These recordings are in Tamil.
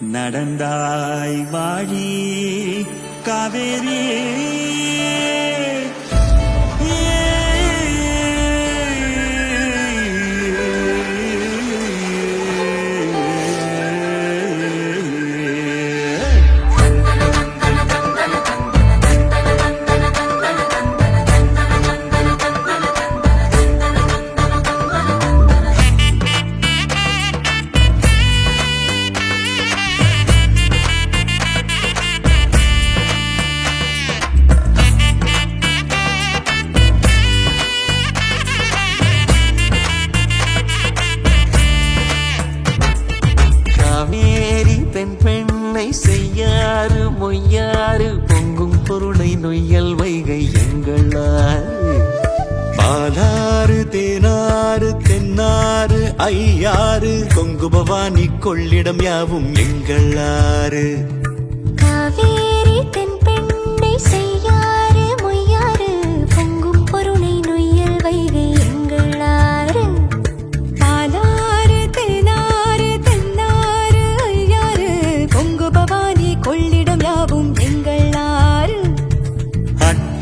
நடந்தாய் வாழி காவேரி. ஐயாறு கொங்கு பவானி கொள்ளிடம் யாவும் எங்களாறு காவேரி தென் பெண்ணை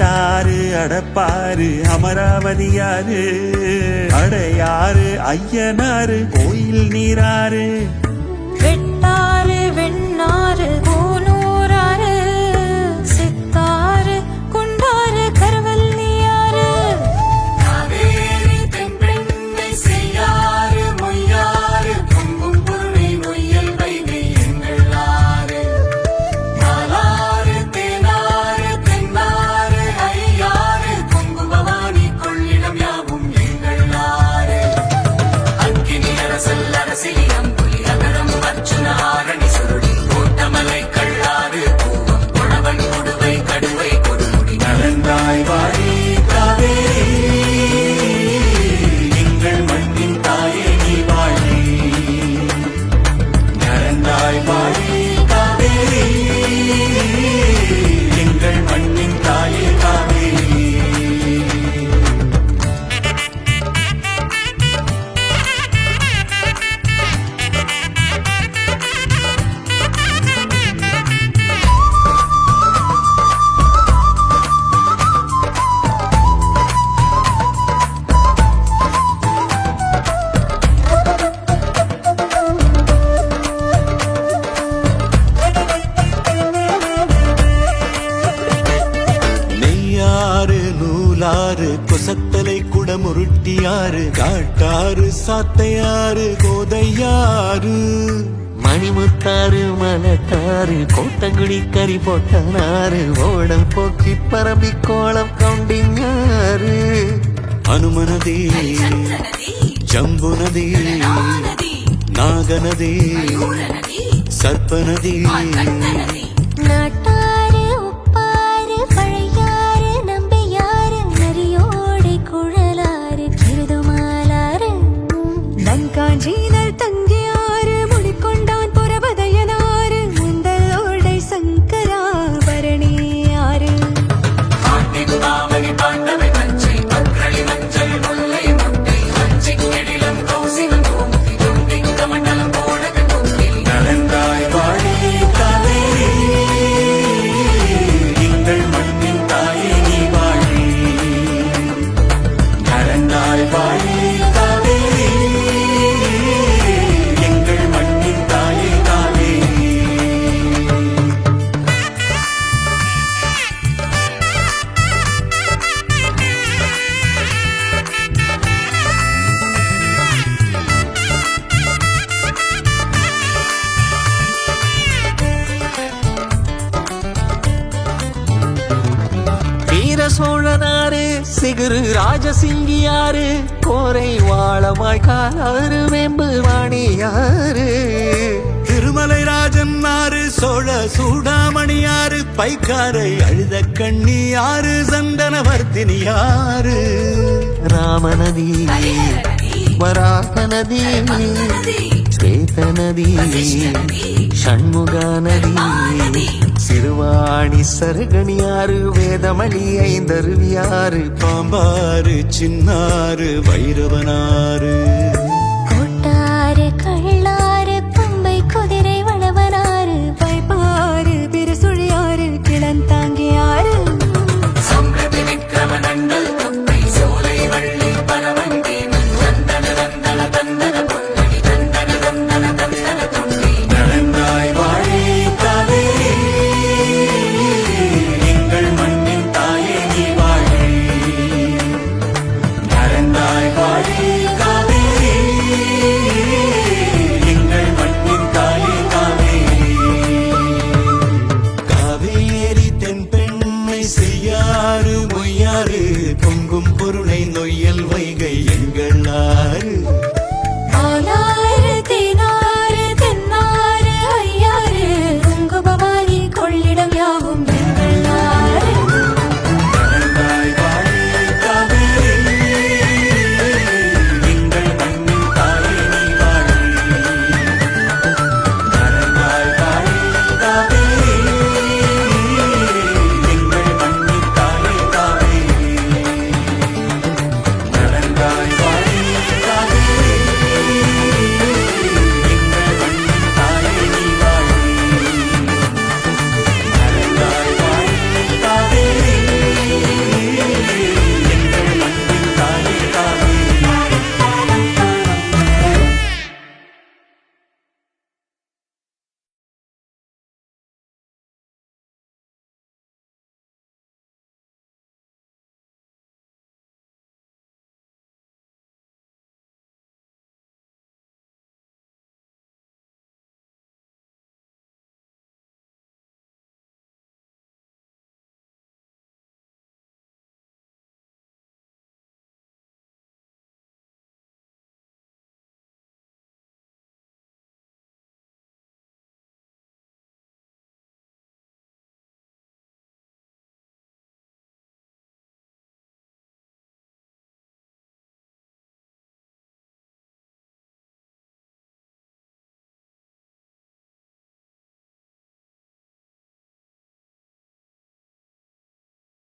அட்டாறு அடப்பாறு அமராவதியாறு. அடையாறு ஐயனாறு கோயில் நீராறு. வெட்டாறு வெண்ணாறு குடமுருட்டியாறு காட்டாறு சாத்தையாறு கோதையாறு. மணிமுத்தாறு மலத்தாறு கோட்டங்குடி கறி போட்டனாறு ஓடம் போக்கி பரம்பி கோலம் கவுண்டிங்காறு அனுமனதே ஜம்புனதே நாகநதே சர்ப்பநதி வீர சோழனாறு சிகுரு ராஜசிங்கியாறு கோரை வாழமாய் காலாறு வேம்பு வாணியாறு திருமலை ராஜன் ஆறு சோழ சூடாமணியாறு பைக்காரை அழுத கண்ணியாறு சந்தனவர்த்தினியாறு ராமநதி வராக நதி ஸ்வேத நதி ஷண்முக நதி சிறுவாணி சருகணியாறு வேதமணி ஐந்தருவியாறு பாம்பாறு சின்னாறு வைரவனாறு.